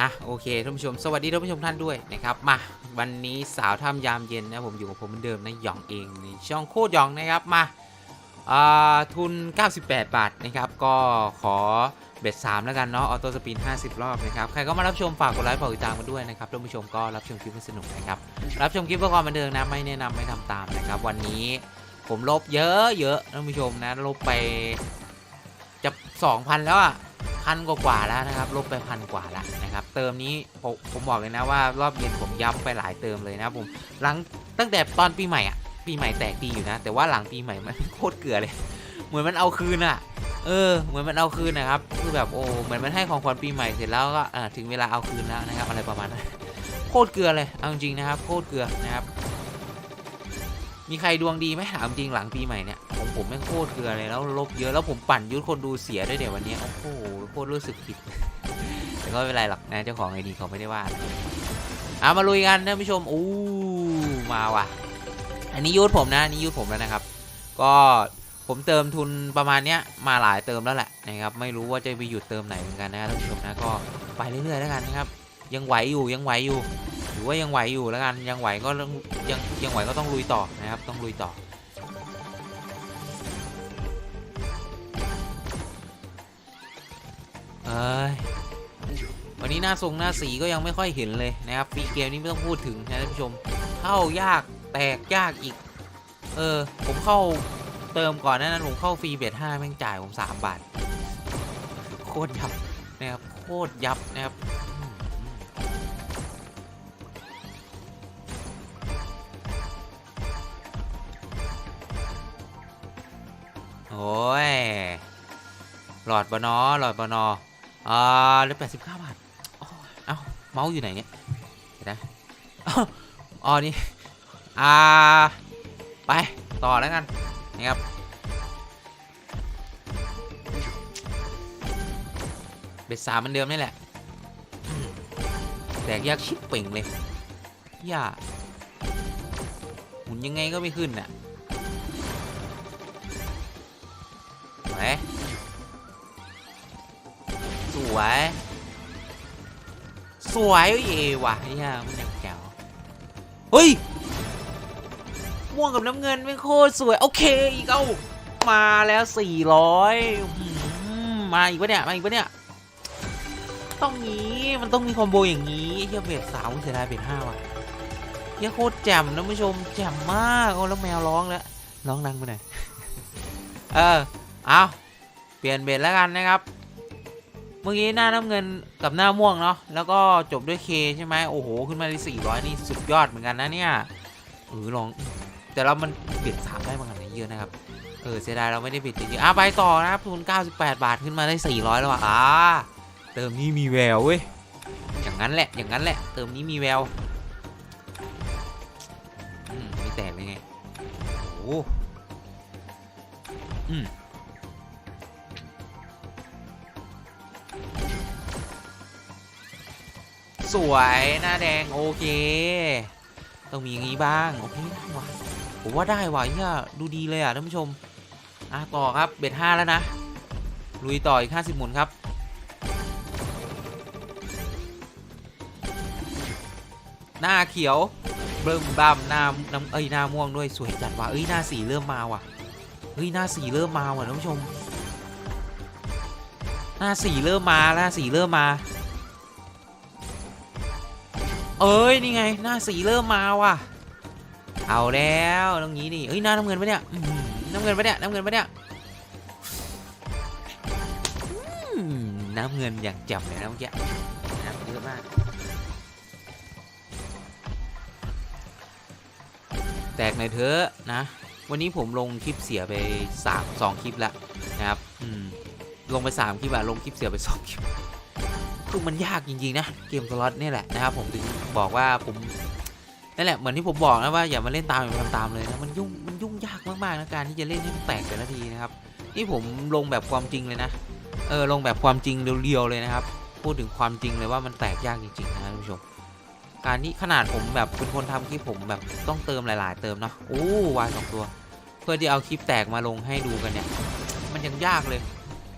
อะโอเคท่านผู้ชมสวัสดีท่านผู้ชมท่านด้วยนะครับมาวันนี้สาวถ้ำยามเย็นนะผมอยู่กับผมเหมือนเดิมนะหยองเองในช่องโคตรหยองนะครับมาอ่าทุน 98 บาทนะครับก็ขอเบ็ด3แล้วกันเนาะออโต้สปิน50 รอบนะครับใครก็มารับชมฝากกดไลค์ฝากติดตามมาด้วยนะครับท่านผู้ชมก็รับชมคลิปสนุกนะครับรับชมคลิปเพื่อความบันเทิงนะไม่แนะนำไม่ทำตามนะครับวันนี้ผมลบเยอะเยอะท่านผู้ชมนะลบไปจะ2,000 แล้วอะ พันกว่าแล้วนะครับลบไปพันกว่าแล้วนะครับ เติมนี้ผมผมบอกเลยนะว่ารอบเย็นผมย้ำไปหลายเติมเลยนะผมหลังตั้งแต่ตอนปีใหม่อะปีใหม่แตกดีอยู่นะ แต่ว่าหลังปีใหม่มันโคตรเกลือเลย เหมือนมันเอาคืนอะ เออ เหมือนมันเอาคืนนะครับคือแบบโอ้เหมือนมันให้ของขวัญปีใหม่เสร็จแล้วก็ถึงเวลาเอาคืนแล้วนะครับอะไรประมาณนั้นโคตรเกลือเลยเอาจริงนะครับโคตรเกลือนะครับ มีใครดวงดีไหมถามจริงหลังปีใหม่เนี่ยผมผมแม่งโคตรเกลือเลยแล้วลบเยอะแล้วผมปั่นยุทธคนดูเสียด้วยเดี๋ยววันนี้โอ้โหโคตรรู้สึกผิดแต่ก็ไม่เป็นไรหรอกนะเจ้าของไอดีเขาไม่ได้ว่าเอามาลุยกันท่านผู้ชมอู้มาว่ะ อันนี้ยุทธผมนะนนี้ยุทธผมแล้วนะครับ ก็ผมเติมทุนประมาณเนี้ยมาหลายเติมแล้วแหละนะครับไม่รู้ว่าจะไปหยุดเติมไหนเหมือนกันนะท่านผู้ชมนะก็ไปเรื่อยๆแล้วกันนะครับยังไหวอยู่ยังไหวอยู่ ถือว่ายังไหวอยู่แล้วกันยังไหวก็ต้องยังยังไหวก็ต้องลุยต่อนะครับต้องลุยต่อเอ้ยวันนี้หน้าทรงหน้าสีก็ยังไม่ค่อยเห็นเลยนะครับฟรีเกมนี้ไม่ต้องพูดถึงนะท่านผู้ชมเข้ายากแตกยากอีก เออ ผมเข้าเติมก่อนนานั้นผมเข้าฟรีเบ็ดห้าแม่งจ่ายผมสามบาท โคตรยับนะครับโคตรยับนะครับ หลอดบนอหลอดบนออ่าเหลือแปดสิบเก้าบาทเอ้าเมาส์อยู่ไหนเนี่ยเดี๋ยวนะอ๋อนี่อ่าไปต่อแล้วกันนะครับเบ็ดสามเหมันเดิมนี่แหละแตกยากชิบเป่งเลยอย่าหมุนยังไงก็ไม่ขึ้นน่ะไห วสวยสวยเอ้ยว่ะเฮียมันยังแจ๋วเฮ้ยม่วงกับน้ำเงินไม่โคตรสวย โอเคอีกเอามาแล้ว 400มาอีกปะเนี่ยมาอีกปะเนี่ยต้องงี้มันต้องมีคอมโบอย่างนี้เฮียเบสสามเสียดายเบสห้าว่ะเฮียโคตรแจ่มนะผู้ชมแจ่มมากโอ้แล้วแมวร้องแล้วร้องดังไปหน่อยเออเอาเปลี่ยนเบสแล้วกันนะครับ มื่อกี้หน้าน้ำเงินกับหน้าม่วงเนาะแล้วก็จบด้วยเคใช่ไหมโอ้โห ขึ้นมาที่ 400 นี่สุดยอดเหมือนกันนะเนี่ยเออลองแต่เรามันเบียดสามได้บางอันเยอะนะครับเออเสียดายเราไม่ได้เบียดจริงๆอะไปต่อนะครับทุน98 บาทขึ้นมาได้ 400 แล้วอะอ่าเติมนี้มีแววเว้ยอย่างนั้นแหละอย่างนั้นแหละ เติมนี้มีแววอืมไม่แตกเลยไงโอ้อืม สวยหน้าแดงโอเค ต้องมีอย่างนี้บ้างโอเคได้ว่ะผมว่าได้ว่ะเฮียดูดีเลยอะท่านผู้ชมอะต่อครับเบ็ดห้าแล้วนะลุยต่ออีก50หมุนครับหน้าเขียวเบิ่มบัมหน้าน้ำเอ้ยหน้าม่วงด้วยสวยจัดว่ะเอ้ยหน้าสีเริ่มมาว่ะเฮ้ยหน้าสีเริ่มมาว่ะท่านผู้ชม หน้าสีเริ่มมาหน้าสีเริ่มมา เอ้ยนี่ไงหน้าสีเริ่มมาว่ะ เอาแล้วตรงนี้นี่เอ้ยหน้าน้ำเงินปะเนี่ยน้ำเงินปะเนี่ยน้ำเงินปะเนี่ยน้ำเงินอย่างจ่มเลยนะเมื่อกี้น้ำเยอะมากแตกหน่อยเถอะนะ วันนี้ผมลงคลิปเสียไป3 2คลิปแล้วนะครับอืมลงไป3คลิปอะลงคลิปเสียไป2คลิปคือมันยากจริงๆนะเกมสล็อตเนี่ยแหละนะครับผมถึง บอกว่าผมนั่นแหละเหมือนที่ผมบอกนะว่าอย่ามาเล่นตามอย่ามาทำตามเลยนะมันยุ่งมันยุ่งยากมากๆนะการที่จะเล่นให้มันแตกแต่ละทีนะครับนี่ผมลงแบบความจริงเลยนะเออลงแบบความจริงเรียวๆเลยนะครับ พูดถึงความจริงเลยว่ามันแตกยากจริงๆนะท่านผู้ชมการที่ขนาดผมแบบเป็นคนทำคลิปผมแบบต้องเติมหลาย ๆ เติมเนาะโอ้วายสองตัว เพื่อที่เอาคลิปแตกมาลงให้ดูกันเนี่ย มันยังยากเลย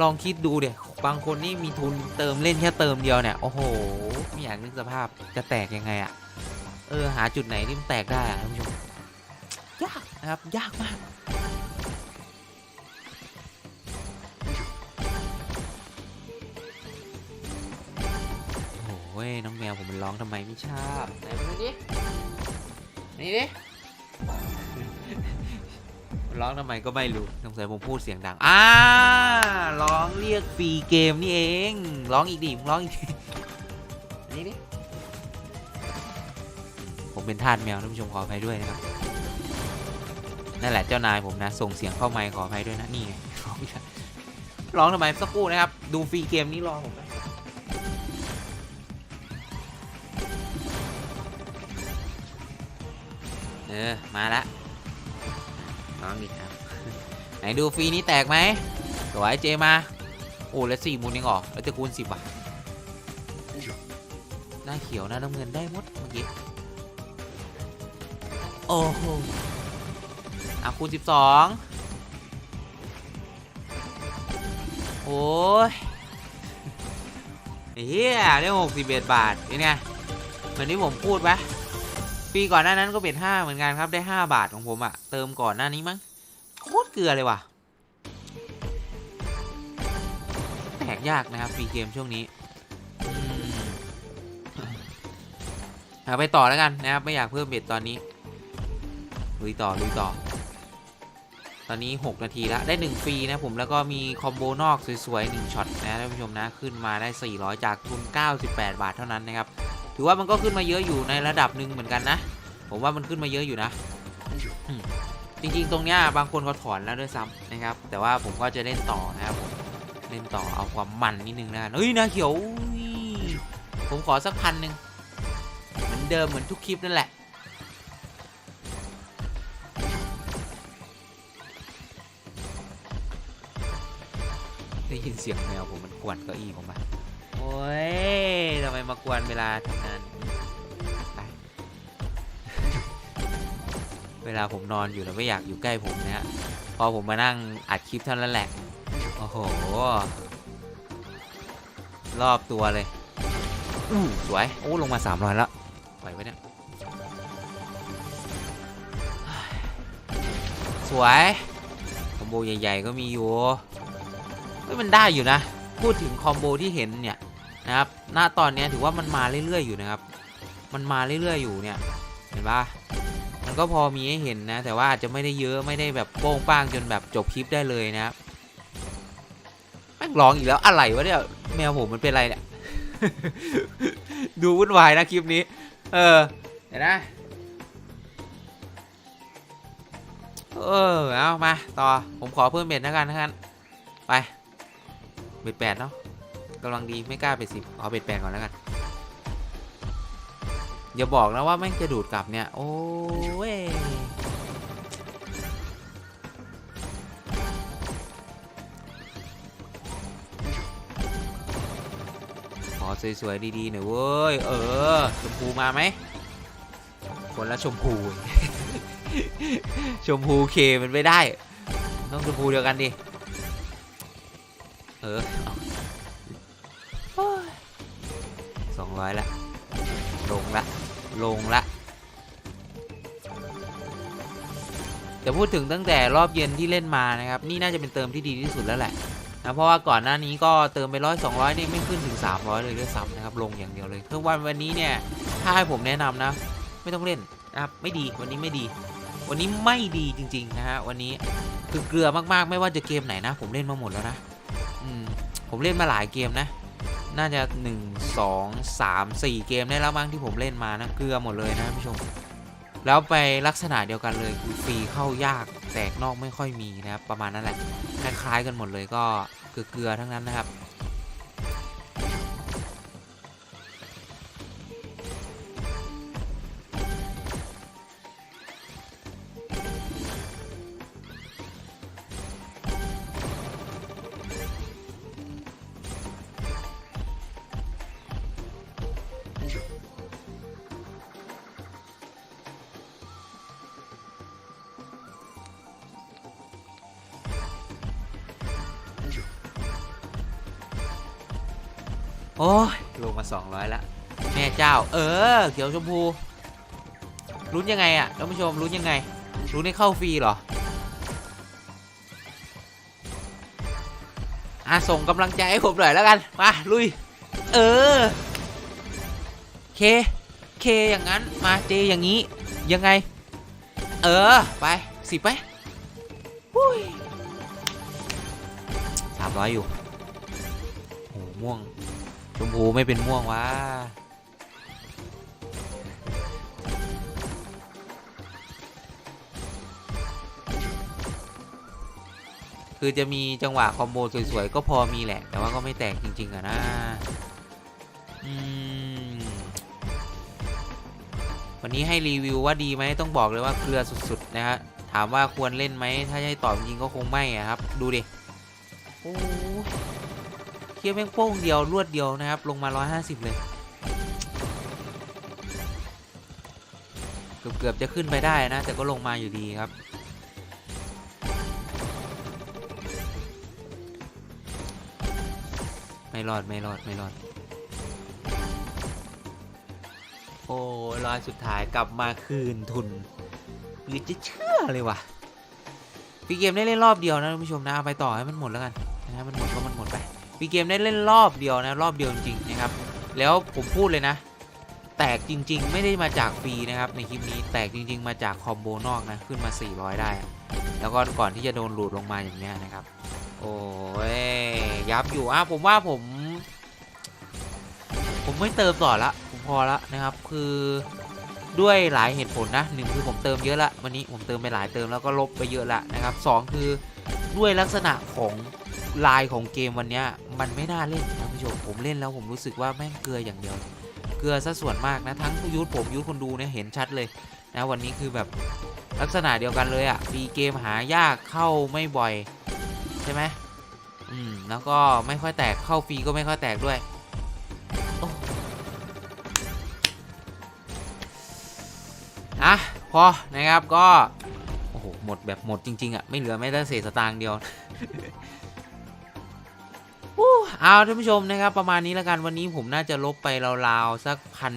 ลองคิดดูเดี๋ยโค บางคนนี่มีทุนเติมเล่นแค่เติมเดียวเนี่ย โอ้โหไม่อยากนึกสภาพจะแตกยังไงอะเออหาจุดไหนที่มันแตกได้อะท่านผู้ชมยากนะครับยากมากโอ้ยน้องแมวผมมันร้องทำไมไม่ชอบไหนมาดูดินี่ดิ ร้องทำไมก็ไม่รู้สงสัยผมพูดเสียงดังอ่าร้องเรียกฟรีเกมนี่เอง ร้องอีกดิร้องอีกดินี่ดิผมเป็นทาสแมวท่านผู้ชมขออภัยด้วยนะครับนั่นแหละเจ้านายผมนะ ส่งเสียงเข้าไมค์ขออภัยด้วยนะนี่ไงร้องร้องทำไมสักครู่นะครับ ดูฟรีเกมนี้รอผมเออมาและ้องอีกครับ ไหนดูฟรีนี้แตกไหมสวยเจมา โอ้แล้วสี่มูลเองเหรอแล้วจะคูณสิบอะหน้าเขียวหน้าน้ำเงินได้หมดเมื่อกี้ โอ้โหอะคูณสิบสองโอ้ยเฮียได้หกสิบเอ็ดบาทเป็นไงเหมือนที่ผมพูดไหม ปีก่อนหน้านั้นก็เป็นห้าเหมือนกันครับได้ห้าบาทของผมอะเติมก่อนหน้านี้มั้งโคตรเกลือเลยว่ะแตกยากนะครับฟรีเกมช่วงนี้เอาไปต่อแล้วกันนะครับไม่อยากเพิ่มเบ็ดตอนนี้ลุยต่อลุยต่อ ตอนนี้ 6 นาทีแล้วได้1ฟรีนะผมแล้วก็มีคอมโบนอกสวยๆ1ช็อตนะท่านผู้ชมนะขึ้นมาได้ 400 จากทุน 98 บาทเท่านั้นนะครับ ถือว่ามันก็ขึ้นมาเยอะอยู่ในระดับหนึ่งเหมือนกันนะ ผมว่ามันขึ้นมาเยอะอยู่นะ จริงๆ ตรงเนี้ยบางคนเขาถอนแล้วด้วยซ้ำนะครับ แต่ว่าผมก็จะเล่นต่อนะครับผมเล่นต่อเอาความมันนิดนึงนะเฮ้ยนาเขียว ผมขอสักพันหนึ่งเหมือนเดิมเหมือนทุกคลิปนั่นแหละได้ยินเสียงแมวผมมันกวนเก้าอี้ผมมาโอ้ยากวนเวลาทำงานเวลาผมนอนอยู่แล้วไม่อยากอยู่ใกล้ผมนะฮะพอผมมานั่งอัดคลิปเท่านั้นแหละ โอ้โห รอบตัวเลยอู้สวย โอ้ลงมา300แล้วไหวไหมเนี่ย สวยคอมโบใหญ่ ๆ ก็มีอยู่เฮ้ยมันได้อยู่นะ พูดถึงคอมโบที่เห็นเนี่ย นะครับณตอนนี้ถือว่ามันมาเรื่อยๆอยู่นะครับ มันมาเรื่อยๆอยู่เนี่ย เห็นปะมันก็พอมีให้เห็นนะ แต่ว่าอาจจะไม่ได้เยอะไม่ได้แบบโป้งป้างจนแบบจบคลิปได้เลยนะครับแม่งร้องอีกแล้วอะไรวะเนี่ยแมวผมมันเป็นอะไรเนี่ย ดูวุ่นวายนะคลิปนี้ เออเดี๋ยนะเออ เอามา ต่อ ผมขอเพิ่มเบ็ดแล้วกันนะครับไป เบ็ดแปดเนาะ กำลังดีไม่กล้าเบ็ดสิบเอาเบ็ดแปดก่อนแล้วกันอย่าบอกนะว่าแม่งจะดูดกลับเนี่ย โอ้ยขอสวยๆดีๆหน่อยเว้ย เออ ชมพูมาไหมคนละชมพู ชมพูเคมันไม่ได้ ต้องชมพูเดียวกันดิ เออ ร้อยละ ลงละ ลงละจะพูดถึงตั้งแต่รอบเย็นที่เล่นมานะครับ นี่น่าจะเป็นเติมที่ดีที่สุดแล้วแหละนะเพราะว่าก่อนหน้านี้ก็เติมไปร้อยสองร้อยนี่ไม่ขึ้นถึง 300 เลยด้วยซ้ำนะครับ ลงอย่างเดียวเลยคือวันวันนี้เนี่ย ถ้าให้ผมแนะนำนะ ไม่ต้องเล่นนะครับไม่ดีวันนี้ไม่ดี วันนี้ไม่ดีจริงๆนะฮะวันนี้คือเกลือมากๆ ไม่ว่าจะเกมไหนนะ ผมเล่นมาหมดแล้วนะ อืมผมเล่นมาหลายเกมนะ น่าจะ 1 2 3 4 เกมได้แล้วมั้งที่ผมเล่นมานะเกลือหมดเลยนะท่านผู้ชม แล้วไปลักษณะเดียวกันเลยคือฟรีเข้ายากแตกนอกไม่ค่อยมีนะครับประมาณนั้นแหละคล้ายๆกันหมดเลยก็เกลือๆทั้งนั้นนะครับ โอ้ยลงมา 200แล้วแม่เจ้า เออ เขียวชมพูลุ้นยังไงอะท่านผู้ชมลุ้นยังไงลุ้นให้เข้าฟรีเหรออะส่งกำลังใจให้ผมหน่อยแล้วกัน มาลุย เออ เค เคอย่างนั้น มาเจอย่างนี้ ยังไง เออ ไปสิไปสามร้อยอยู่โอ้ม่วง ชมพูไม่เป็นม่วงวะคือจะมีจังหวะคอมโบสวยๆก็พอมีแหละ แต่ว่าก็ไม่แตกจริง ๆอะนะวันนี้ให้รีวิวว่าดีไหมต้องบอกเลยว่าเกลือสุดๆนะฮะถามว่าควรเล่นไหมถ้าให้ตอบจริงก็คงไม่อะครับ ดูดิโอ้ คียแม่งโป้งเดียวรวดเดียวนะครับ ลงมา 150 เลย เกือบๆจะขึ้นไปได้นะ แต่ก็ลงมาอยู่ดีครับ ไม่รอดไม่รอดไม่รอด โอ้รอยสุดท้ายกลับมาคืนทุนหรือจะเชื่อเลยวะปีเกมได้เล่นรอบเดียวนะท่านผู้ชมนะเอาไปต่อให้มันหมดแล้วกันนะมันหมดก็มันหมดไป ปีเกมได้เล่นรอบเดียวนะรอบเดียวจริงๆนะครับ แล้วผมพูดเลยนะ แตกจริง ๆ ไม่ได้มาจากฟรีนะครับ ในคลิปนี้แตกจริง ๆ มาจากคอมโบนอกนะขึ้นมา 400 ได้ แล้วก็ก่อนที่จะโดนหลุดลงมาอย่างเนี้ยนะครับ โอ้ยยับอยู่อะผมว่าผม ผมไม่เติมต่อละผมพอละนะครับ คือด้วยหลายเหตุผลนะหนึ่งคือผมเติมเยอะละวันนี้ผมเติมไปหลายเติมแล้วก็ลบไปเยอะละนะครับสองคือด้วยลักษณะของ ลายของเกมวันนี้มันไม่น่าเล่นนะท่านผู้ชมผมเล่นแล้วผมรู้สึกว่าแม่งเกลืออย่างเดียว เกลือซะส่วนมากนะทั้งผู้ยุทธผมยุทธคนดูเนี่ยเห็นชัดเลยนะวันนี้คือแบบลักษณะเดียวกันเลยอะ่ะฟรีเกมหายากเข้าไม่บ่อย ใช่ไหมอืมแล้วก็ไม่ค่อยแตกเข้าฟรีก็ไม่ค่อยแตกด้วยโอ้อะพอนะครับก็โอ้โหหมดแบบหมดจริง ๆอะไม่เหลือแม้แต่เศษสตางค์เดียว เอาท่านผู้ชมนะครับ ประมาณนี้แล้วกันวันนี้ผมน่าจะลบไปราวๆสักพัน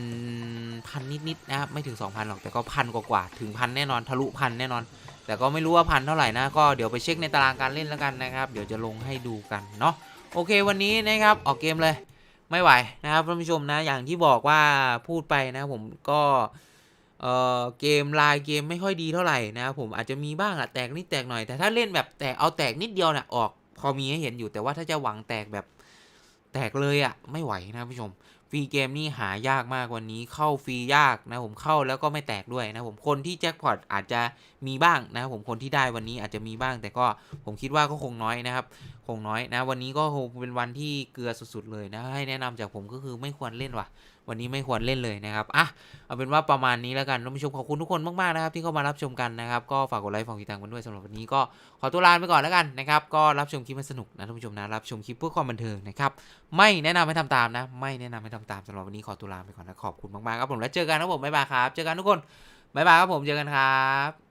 พันนิดๆนะครับไม่ถึง 2,000 หรอกแต่ก็พันกว่าๆถึงพันแน่นอนทะลุพันแน่นอน แต่ก็ไม่รู้ว่าพันเท่าไหร่นะ ก็เดี๋ยวไปเช็คในตารางการเล่นแล้วกันนะครับ เดี๋ยวจะลงให้ดูกันเนาะโอเควันนี้นะครับออกเกมเลยไม่ไหวนะครับท่านผู้ชมนะอย่างที่บอกว่าพูดไปนะผมก็เออเกมลายเกมไม่ค่อยดีเท่าไหร่นะครับผมอาจจะมีบ้างอะแตกนิดแตกหน่อยแต่ถ้าเล่นแบบแตกเอาแตกนิดเดียวน่ะออก พอมีให้เห็นอยู่แต่ว่าถ้าจะหวังแตกแบบแตกเลยอะไม่ไหวนะท่านผู้ชมฟรีเกมนี่หายากมากวันนี้เข้าฟรียากนะผมเข้าแล้วก็ไม่แตกด้วยนะผมคนที่แจ็คพอตอาจจะมีบ้างนะผมคนที่ได้วันนี้อาจจะมีบ้าง แต่ก็ผมคิดว่าก็คงน้อยนะครับ คงน้อยนะ วันนี้ก็คงเป็นวันที่เกลือสุดๆเลยนะให้แนะนำจากผมก็คือไม่ควรเล่นว่ะ วันนี้ไม่ควรเล่นเลยนะครับอะเอาเป็นว่าประมาณนี้แล้วกันท่านผู้ชมขอบคุณทุกคนมากๆนะครับที่เข้ามารับชมกันนะครับก็ฝากกดไลค์ฝากติดตามกันด้วยสำหรับวันนี้ก็ขอตัวลาไปก่อนแล้วกันนะครับก็รับชมคลิปมันสนุกนะท่านผู้ชมนะรับชมคลิปเพื่อความบันเทิงนะครับไม่แนะนำให้ทำตามนะ ไม่แนะนำให้ทำตามสำหรับวันนี้ขอตัวลาไปก่อนนะขอบคุณมากๆครับผมแล้วเจอกันครับผมบ๊ายบายครับเจอกันทุกคนบ๊ายบายครับผมเจอกันครับ